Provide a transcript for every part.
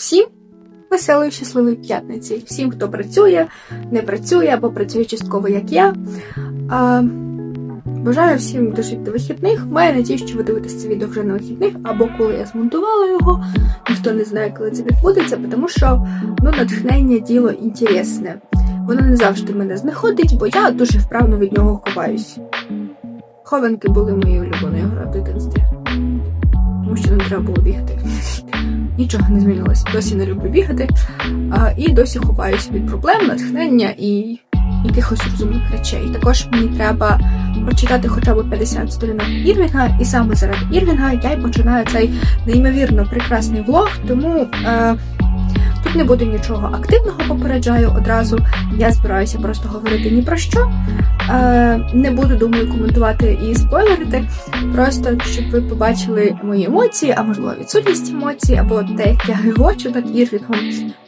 Всім веселої, щасливої п'ятниці. Всім, хто працює, не працює або працює частково, як я. А, бажаю всім дожити вихідних. Маю надію, що ви дивитесь це відео вже на вихідних, або коли я змонтувала його. Ніхто не знає, коли це відбудеться, тому що ну, натхнення діло інтересне. Воно не завжди мене знаходить, бо я дуже вправно від нього ховаюсь. Хованки були моєю улюбленою грою в дитинстві. Тому що не треба було бігати. Нічого не змінилося. Досі не люблю бігати. А, і досі ховаюся від проблем, натхнення і якихось розумних речей. Також мені треба прочитати хоча б 50 сторінок Ірвінга, і саме заради Ірвінга я й починаю цей неймовірно прекрасний влог, тому. Е, Тут не буде нічого активного, попереджаю одразу. Я збираюся просто говорити ні про що. Е, не буду, думаю, коментувати і спойлерити. Просто щоб ви побачили мої емоції, а можливо відсутність емоцій, або те, як я гигочу над Ірвінгом,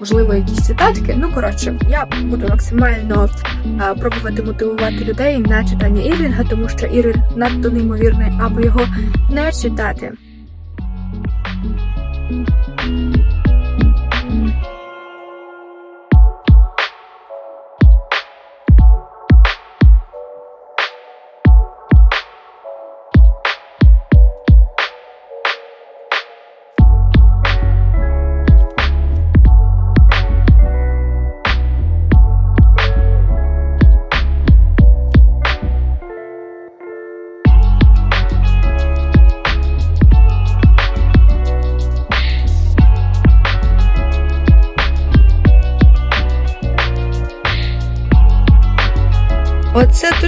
можливо, якісь цитатки. Ну, коротше, я буду максимально е, пробувати мотивувати людей на читання Ірвінга, тому що Ірвінг надто неймовірний, аби його не читати.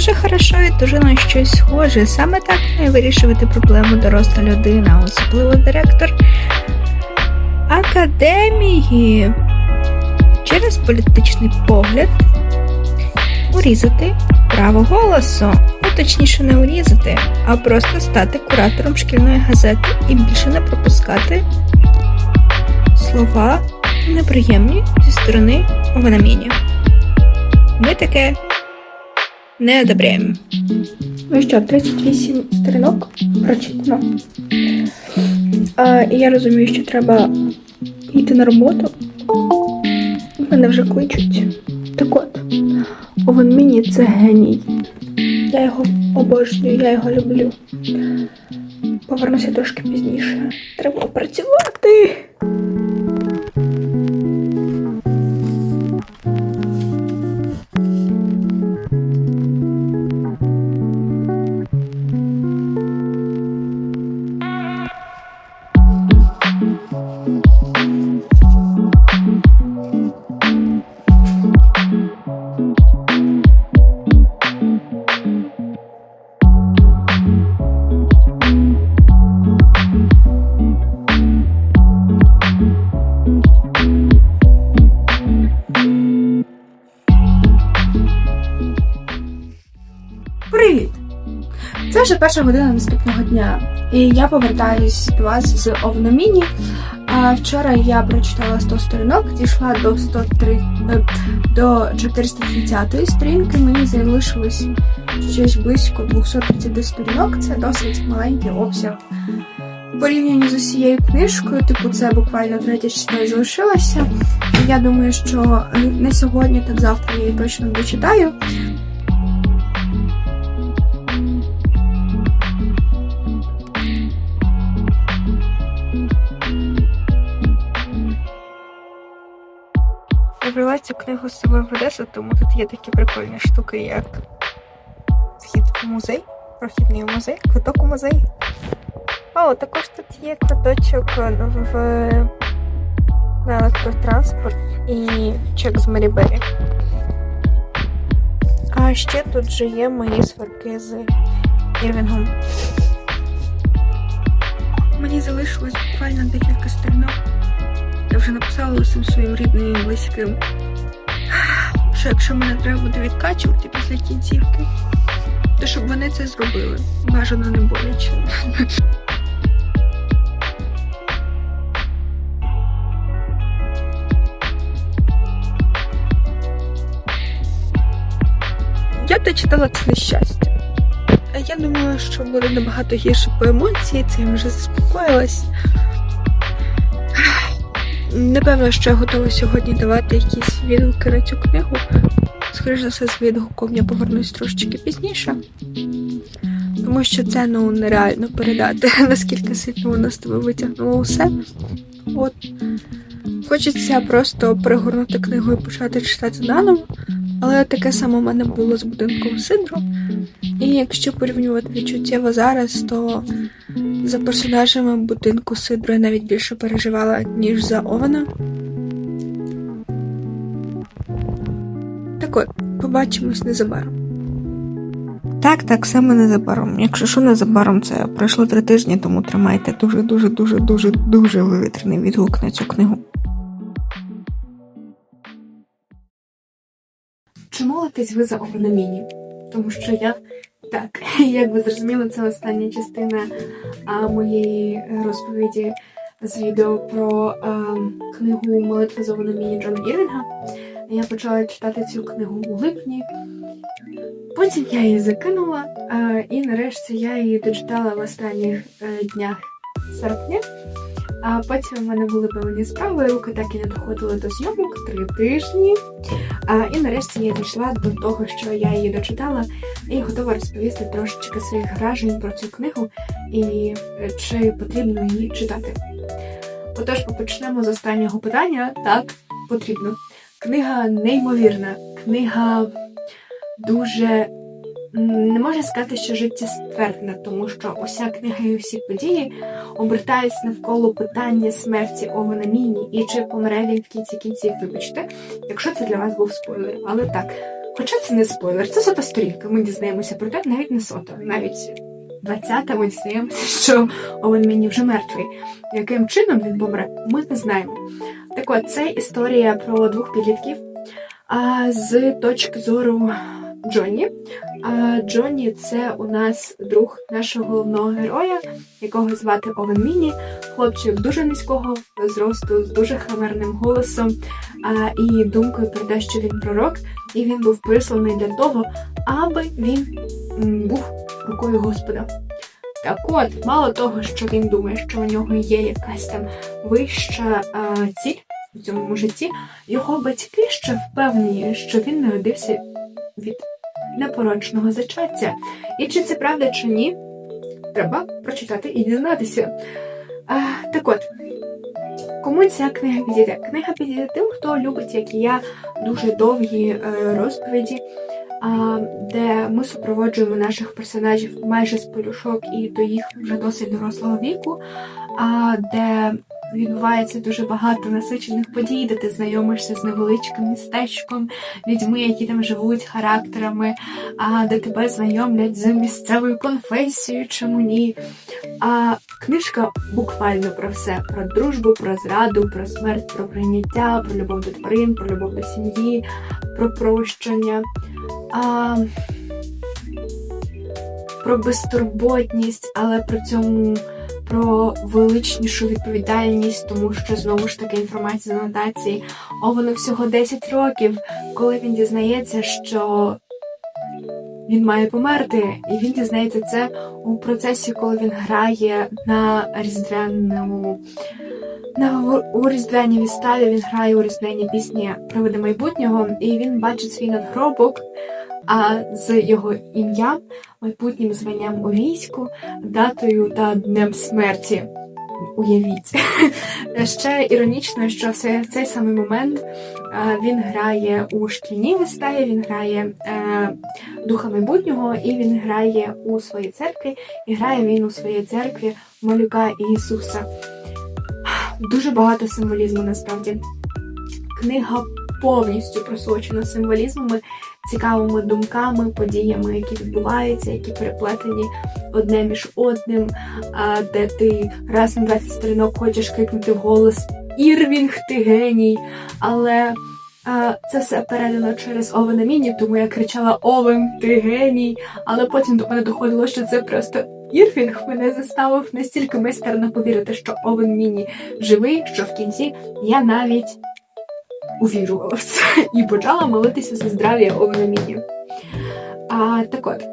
Дуже хорошо і дуже на щось схоже. Саме так має вирішувати проблему доросла людина, особливо директор академії. Через політичний погляд урізати право голосу. Ну, точніше, не урізати, а просто стати куратором шкільної газети і більше не пропускати слова неприємні зі сторони Овенаміння. Ми таке не одобряємо. Ну що, 38 сторінок прочитано. А, і я розумію, що треба йти на роботу. Мене вже кличуть. Так от, Овен Міні це геній. Я його обожнюю, я його люблю. Повернуся трошки пізніше. Треба працювати. Вже перша година наступного дня, і я повертаюсь до вас з Овноміні. Вчора я прочитала 100 сторінок, дійшла до 103, е, до 430 сторінки. Мені залишилось щось близько 230 сторінок. Це досить маленький обсяг. В порівнянні з усією книжкою, типу, це буквально третя частина залишилася. Я думаю, що не сьогодні, так завтра я її точно дочитаю. Брала цю книгу з собою в Одесу, тому тут є такі прикольні штуки, як вхід у музей, прохідний музей, квиток у музей. О, також тут є квиточок в на електротранспорт і чек з Марібері. А ще тут же є мої сварки з Ірвінгом. Мені залишилось буквально декілька сторінок. Я вже написала усім своїм рідним і близьким. Що якщо мене треба буде відкачувати після кінцівки, то щоб вони це зробили. Бажано не боляче. Я дочитала це нещастя. А я думала, що буде набагато гірше по емоції, це я вже заспокоїлась. Напевно, що я готова сьогодні давати якісь відгуки на цю книгу. Скоріше за все, з відгуком я повернусь трошечки пізніше. Тому що це ну нереально передати, наскільки сильно вона з тебе витягнула усе. От. Хочеться просто перегорнути книгу і почати читати наново, але таке саме в мене було з будинком Сидру. І якщо порівнювати відчуттєво зараз, то за персонажами будинку Сидру я навіть більше переживала, ніж за Овена. Так от, побачимось незабаром. Так, так, саме незабаром. Якщо що незабаром, це пройшло три тижні, тому тримайте дуже, дуже, дуже, дуже, дуже вивітрений відгук на цю книгу. Чи молитесь ви за Овеноміні? Тому що я так, як ви зрозуміли, це остання частина а, моєї розповіді з відео про а, книгу Молитва за Овеноміні Джона Ірвінга. Я почала читати цю книгу у липні. Потім я її закинула, а, і нарешті я її дочитала в останніх е, днях серпня. А потім в мене були певні справи, руки так і не доходили до зйомок три тижні. А, і нарешті я дійшла до того, що я її дочитала, і готова розповісти трошечки своїх вражень про цю книгу і е, чи потрібно її читати. Отож, почнемо з останнього питання. Так, потрібно. Книга неймовірна, книга дуже не можна сказати, що життєствердна, тому що уся книга і всі події обертаються навколо питання смерті Овена Міні і чи помре він в кінці кінців, вибачте, якщо це для вас був спойлер. Але так, хоча це не спойлер, це сота сторінка. Ми дізнаємося про те, навіть не сота, навіть 20 ми дізнаємося, що Овен Міні вже мертвий. Яким чином він помре, ми не знаємо. Так от, це історія про двох підлітків а, з точки зору Джонні. А Джонні це у нас друг нашого головного героя, якого звати Овен Міні. Хлопчик дуже низького зросту, з дуже хамерним голосом а, і думкою про те, що він пророк, і він був присланий для того, аби він був рукою Господа. Так от, мало того, що він думає, що у нього є якась там вища а, ціль у цьому житті, його батьки ще впевнені, що він народився від непорочного зачаття. І чи це правда, чи ні, треба прочитати і дізнатися. А, так от, кому ця книга підійде? Книга підійде тим, хто любить, як і я, дуже довгі е, розповіді, де ми супроводжуємо наших персонажів майже з полюшок і до їх вже досить дорослого віку, де відбувається дуже багато насичених подій, де ти знайомишся з невеличким містечком, людьми, які там живуть, характерами, а де тебе знайомлять з місцевою конфесією, чому ні. А книжка буквально про все: про дружбу, про зраду, про смерть, про прийняття, про любов до тварин, про любов до сім'ї, про прощення. А, про безтурботність, але при цьому про величнішу відповідальність, тому що знову ж таки інформація з анотації. О, воно всього 10 років, коли він дізнається, що він має померти, і він дізнається це у процесі, коли він грає на різдвяному. На у різдвяній виставі він грає у різдвяній пісні Привиди майбутнього, і він бачить свій надгробок а з його ім'ям, майбутнім званням у війську, датою та днем смерті. Уявіть. Ще іронічно, що в цей самий момент він грає у шкільній виставі, він грає е, духа майбутнього, і він грає у своїй церкві, і грає він у своїй церкві малюка Ісуса. Дуже багато символізму насправді. Книга повністю просочена символізмами, цікавими думками, подіями, які відбуваються, які переплетені одне між одним, де ти раз на 20 сторінок хочеш крикнути в голос Ірвінг, ти геній. Але це все передано через Овена Міні, тому я кричала Овен, ти геній. Але потім до мене доходило, що це просто. Ірвінг мене заставив настільки майстерно повірити, що Овен Міні живий, що в кінці я навіть увірувала в це і почала молитися за здрав'я. А, Так от,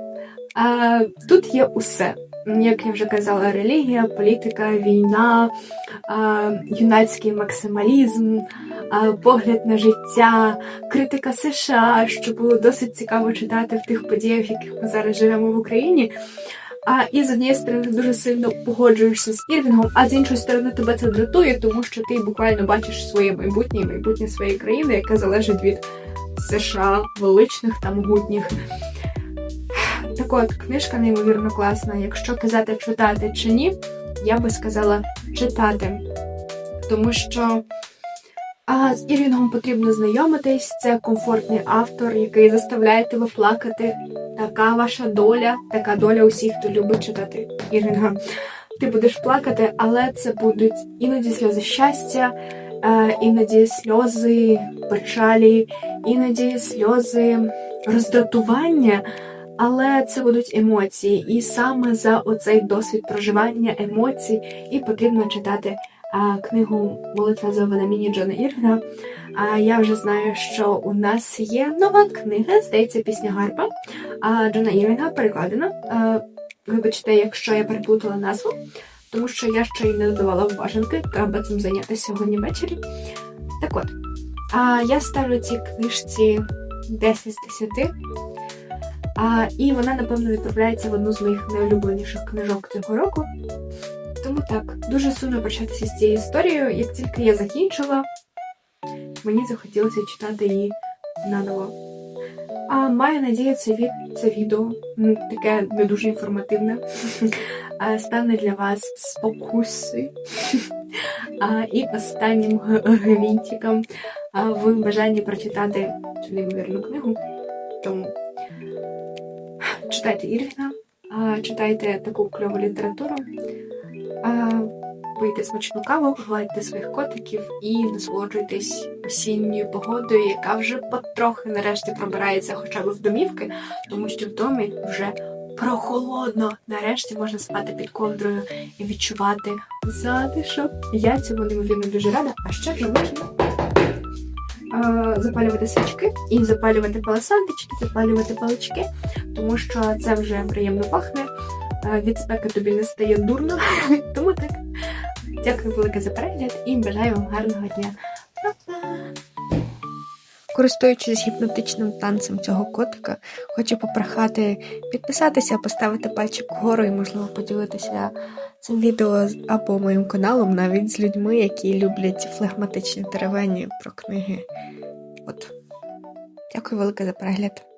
а, тут є усе. як я вже казала, релігія, політика, війна, а, юнацький максималізм, а, погляд на життя, критика США, що було досить цікаво читати в тих подіях, в яких ми зараз живемо в Україні. А і з однієї сторони дуже сильно погоджуєшся з Ірвінгом, а з іншої сторони тебе це дратує, тому що ти буквально бачиш своє майбутнє і майбутнє своєї країни, яке залежить від США, величних та могутніх. Так от, книжка неймовірно класна. Якщо казати читати чи ні, я би сказала читати. Тому що а, з Ірвінгом потрібно знайомитись. Це комфортний автор, який заставляє тебе плакати. Така ваша доля, така доля усіх, хто любить читати Ірвінга. Ти будеш плакати, але це будуть іноді сльози щастя, е, іноді сльози печалі, іноді сльози роздратування. Але це будуть емоції, і саме за оцей досвід проживання емоцій і потрібно читати книгу Молитва за Венаміні Джона Ірвіна. А я вже знаю, що у нас є нова книга, здається, пісня Гарпа Джона Ірвінга перекладена. Вибачте, якщо я переплутала назву, тому що я ще й не додавала в бажанки, треба цим зайнятися сьогодні ввечері. Так от, а, я ставлю цій книжці 10 з 10. А, і вона, напевно, відправляється в одну з моїх найулюбленіших книжок цього року. Тому так, дуже сумно прощатися з цією історією. Як тільки я закінчила, мені захотілося читати її наново. А маю надію, це, від, це відео таке не дуже інформативне, стане для вас спокуси і останнім гвинтиком в бажанні прочитати цю неймовірну книгу. Тому читайте Ірвіна, читайте таку кльову літературу, пийте смачну каву, гладьте своїх котиків і насолоджуйтесь осінньою погодою, яка вже потрохи нарешті пробирається хоча б в домівки, тому що в домі вже прохолодно. Нарешті можна спати під ковдрою і відчувати затишок. Я цьому неймовірно дуже рада, а ще вже можна е, запалювати свічки і запалювати паласантички, запалювати палички, тому що це вже приємно пахне. Від спеки тобі не стає дурно. Тому так. Дякую велике за перегляд і бажаю вам гарного дня. Користуючись гіпнотичним танцем цього котика, хочу попрохати підписатися, поставити пальчик вгору і, можливо, поділитися цим відео або моїм каналом навіть з людьми, які люблять флегматичні теревені про книги. От. Дякую велике за перегляд.